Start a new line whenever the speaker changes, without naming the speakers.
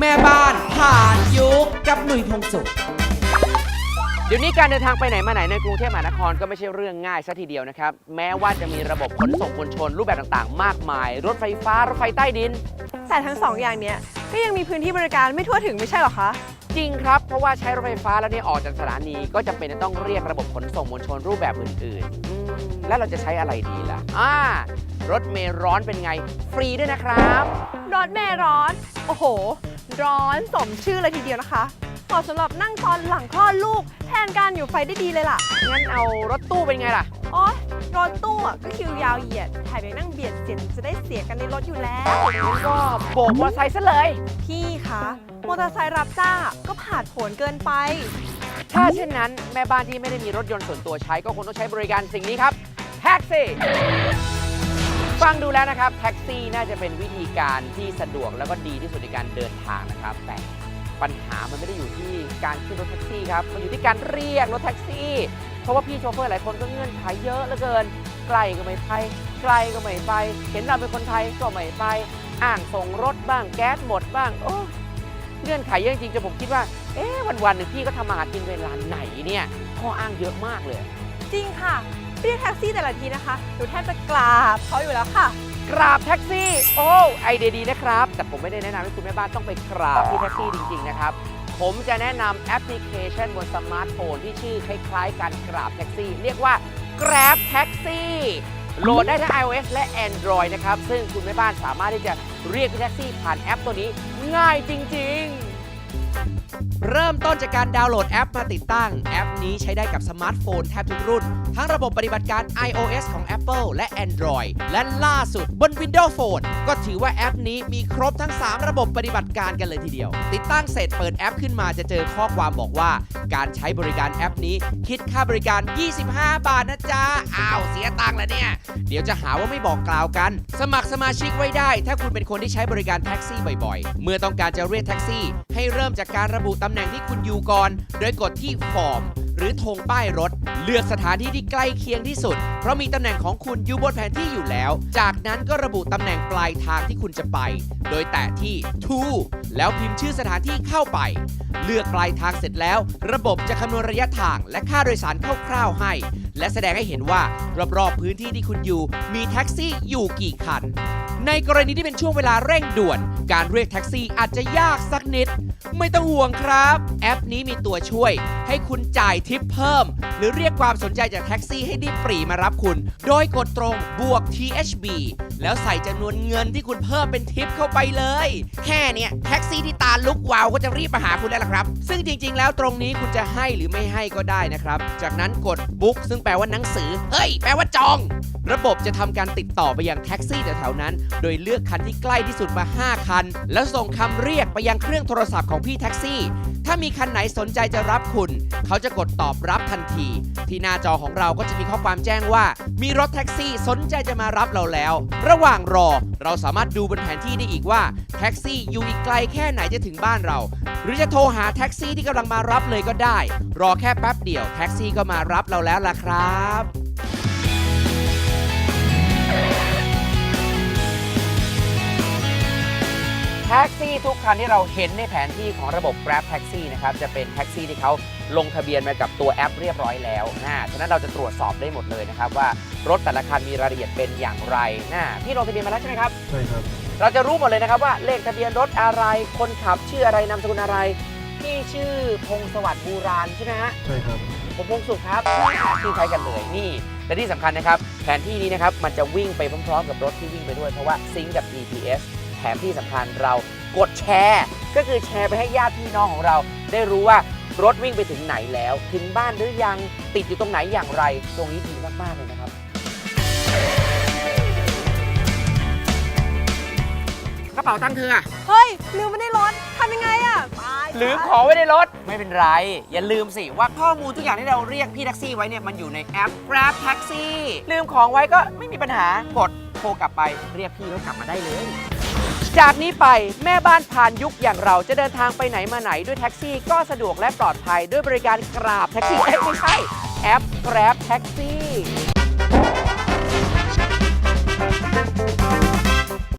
แม่บ้านผ่านยุคกับหนุ่ยพงศุข
เดี๋ยวนี้การเดินทางไปไหนมาไหนในกรุงเทพมหานครก็ไม่ใช่เรื่องง่ายซะทีเดียวนะครับ แม้ว่าจะมีระบบขนส่งมวลชนรูปแบบต่างๆ มากมาย รถไฟฟ้ารถไฟใต้ดิน
แต่ทั้งสองอย่างเนี้ยก็ยังมีพื้นที่บริการไม่ทั่วถึงไม่ใช่เหรอคะ
จริงครับ เพราะว่าใช้รถไฟฟ้าแล้วเนี่ยออกจากสถานีก็จะเป็นจะต้องเรียกระบบขนส่งมวลชนรูปแบบอื่นๆอืมแล้วเราจะใช้อะไรดีล่ะอ่ารถเมล์ร้อนเป็นไง ฟรีด้วยนะครับ
รถเมล์ร้อน โอ้โห ร้อนสมชื่อเลยทีเดียวนะคะเหมาะสำหรับนั่งตอนหลังคลอดลูก แทนการอยู่ไฟได้ดีเลยล่ะ
งั้นเอารถตู้เป็นไงล่ะ
โอ๊ยรถตู้อะก็คิวยาวเหยียดแถมยังนั่งเบียดเสียดจะได้เสียกันในรถอยู่แล้ว
งั้นก็โบกมอเตอร์ไซค์ซะเลย
พี่คะมอเตอร์ไซค์รับจ้างอะก็ผ่านผลเกินไป
ถ้าเช่นนั้นแม่บ้านที่ไม่ได้มีรถยนต์ส่วนตัวใช้ก็คงต้องใช้บริการสิ่งนี้ครับแท็กซี่ ฟังดูแล้วนะครับ แท็กซี่น่าจะเป็นวิธีการที่สะดวกแล้วก็ดีที่สุดในการเดินทางนะครับ แต่ปัญหามันไม่ได้อยู่ที่การขึ้นรถแท็กซี่ครับ มันอยู่ที่การเรียกรถแท็กซี่ เพราะว่าพี่โชเฟอร์หลายคนก็เงื่อนไขเยอะเหลือเกินใกลก็ไม่ไปไกลก็ไม่ไป เห็นเราเป็นคนไทยก็ไม่ไป อ้างส่งรถบ้างแก๊สหมดบ้าง โอ้ เงื่อนไขเยอะจริงๆจนผมคิดว่า เอ๊ะวันๆหนึ่งพี่ก็ทำมาหากินเวลาไหนเนี่ย ข้ออ้างเยอะมากเลย
จริงค่ะ เรียกแท็กซี่แต่ละทีนะคะหนูแทบจะกราบเขาอยู่แล้วค่ะ
กราบแท็กซี่ โอ้ไอเดียดีนะครับ แต่ผมไม่ได้แนะนำให้คุณแม่บ้านต้องไปกราบที่แท็กซี่จริง ๆ นะครับ ผมจะแนะนำแอปพลิเคชันบนสมาร์ทโฟนที่ชื่อคล้ายๆการกราบแท็กซี่ เรียกว่า Grab Taxi โหลดได้ทั้ง iOS และ Android นะครับ ซึ่งคุณแม่บ้านสามารถที่จะเรียกแท็กซี่ผ่านแอปตัวนี้ง่ายจริง ๆ
เริ่มต้นจากการดาวน์โหลดแอปมาติดตั้ง แอปนี้ใช้ได้กับสมาร์ทโฟนแทบทุกรุ่น ทั้งระบบปฏิบัติการ iOS ของ Apple และ Android และล่าสุดบน Windows Phone ก็ถือว่าแอปนี้มีครบทั้ง 3 ระบบปฏิบัติการกันเลยทีเดียว ติดตั้งเสร็จเปิดแอปขึ้นมาจะเจอข้อความบอกว่า การใช้บริการแอปนี้ คิดค่าบริการ 25 บาทนะจ๊ะอ้าวเสียตังค์แล้วเนี่ย เดี๋ยวจะหาว่าไม่บอกกล่าวกัน สมัครสมาชิกไว้ได้ ถ้าคุณเป็นคนที่ใช้บริการแท็กซี่บ่อยๆ เมื่อต้องการจะเรียกแท็กซี่ ให้เริ่มจากการระบุตำแหน่งที่คุณอยู่ก่อน โดยกดที่ฟอร์มหรือธงป้ายรถ เลือกสถานที่ที่ใกล้เคียงที่สุด เพราะมีตำแหน่งของคุณอยู่บนแผนที่อยู่แล้ว จากนั้นก็ระบุตำแหน่งปลายทางที่คุณจะไป โดยแตะที่ to แล้วพิมพ์ชื่อสถานที่เข้าไป เลือกปลายทางเสร็จแล้ว ระบบจะคำนวณระยะทางและค่าโดยสารคร่าวๆให้ และแสดงให้เห็นว่ารอบๆพื้นที่ที่คุณอยู่ มีแท็กซี่อยู่กี่คัน ในกรณีที่เป็นช่วงเวลาเร่งด่วน การเรียกแท็กซี่อาจจะยากสักนิด ไม่ต้องห่วงครับ แอปนี้มีตัวช่วย ให้คุณจ่ายทิปเพิ่ม หรือเรียกความสนใจจากแท็กซี่ให้ได้ปรีมารับคุณ โดยกดตรงบวก THB แล้วใส่จำนวนเงินที่คุณเพิ่มเป็นทิปเข้าไปเลย แค่เนี้ยแท็กซี่ที่ตาลุกวาวก็จะรีบมาหาคุณแล้วล่ะครับ ซึ่งจริง ๆ แล้วตรงนี้คุณจะให้หรือไม่ให้ก็ได้นะครับ จากนั้นกดบุ๊กซึ่งแปลว่าหนังสือ เฮ้ย แปลว่าจอง ระบบจะทำการติดต่อไปยังแท็กซี่แถวๆนั้นโดยเลือกคันที่ใกล้ที่สุดมา 5 คัน แล้วส่งคำเรียกไปยังเครื่องโทรศัพท์ของพี่แท็กซี่ ถ้ามีคันไหนสนใจจะรับคุณ เขาจะกดตอบรับทันที ที่หน้าจอของเราก็จะมีข้อความแจ้งว่า มีรถแท็กซี่สนใจจะมารับเราแล้ว ระหว่างรอเราสามารถดูบนแผนที่ได้อีกว่าแท็กซี่อยู่อีกไกลแค่ไหนจะถึงบ้านเรา หรือจะโทรหาแท็กซี่ที่กำลังมารับเลยก็ได้ รอแค่แป๊บเดียวแท็กซี่ก็มารับเราแล้วล่ะครับ
แท็กซี่ทุกคันที่เราเห็นในแผนที่ของระบบ Grab Taxi นะครับจะเป็นแท็กซี่ที่เขาลงทะเบียนมากับตัวแอปเรียบร้อยแล้วนะฉะนั้นเราจะตรวจสอบได้หมดเลยนะครับว่ารถแต่ละคันมีรายละเอียดเป็นอย่างไรนะพี่ลงทะเบียนมาแล้วใช่ไหมครับ
ใช่ครับ
เราจะรู้หมดเลยนะครับว่าเลขทะเบียนรถอะไร คนขับชื่ออะไรนามสกุลอะไร พี่ชื่อพงศวัสดิ์บูรานใช่ไหมฮะ
ใช่ครับ
ผมพงสุขครับชื่อคล้ายกันเลยนี่และที่สำคัญนะครับ แผนที่นี้นะครับมันจะวิ่งไปพร้อมๆ กับรถที่วิ่งไปด้วยเพราะว่าซิงก์กับ GPS แถมที่สำคัญเรากดแชร์ ก็คือแชร์ไปให้ญาติพี่น้องของเรา ได้รู้ว่ารถวิ่งไปถึงไหนแล้ว ถึงบ้านหรือยังติดอยู่ตรงไหนอย่างไร ตรงนี้ดีมากๆเลยนะครับ กระเป๋าตังค์เธออะ
เฮ้ยลืมไม่ได้รถทำยังไงอะตาย
ลืมของไว้ในรถไม่เป็นไร อย่าลืมสิว่าข้อมูลทุกอย่างที่เราเรียกพี่แท็กซี่ไว้เนี่ยมันอยู่ในแอป Grab Taxi ลืมของไว้ก็ไม่มีปัญหากดโทรกลับไปเรียกพี่เขากลับมาได้เลย จากนี้ไปแม่บ้านผ่านยุคอย่างเราจะเดินทางไปไหนมาไหนด้วยแท็กซี่ก็สะดวกและปลอดภัยด้วยบริการกราบแท็กซี่เอ้ยไม่ใช่ แอป Grab Taxi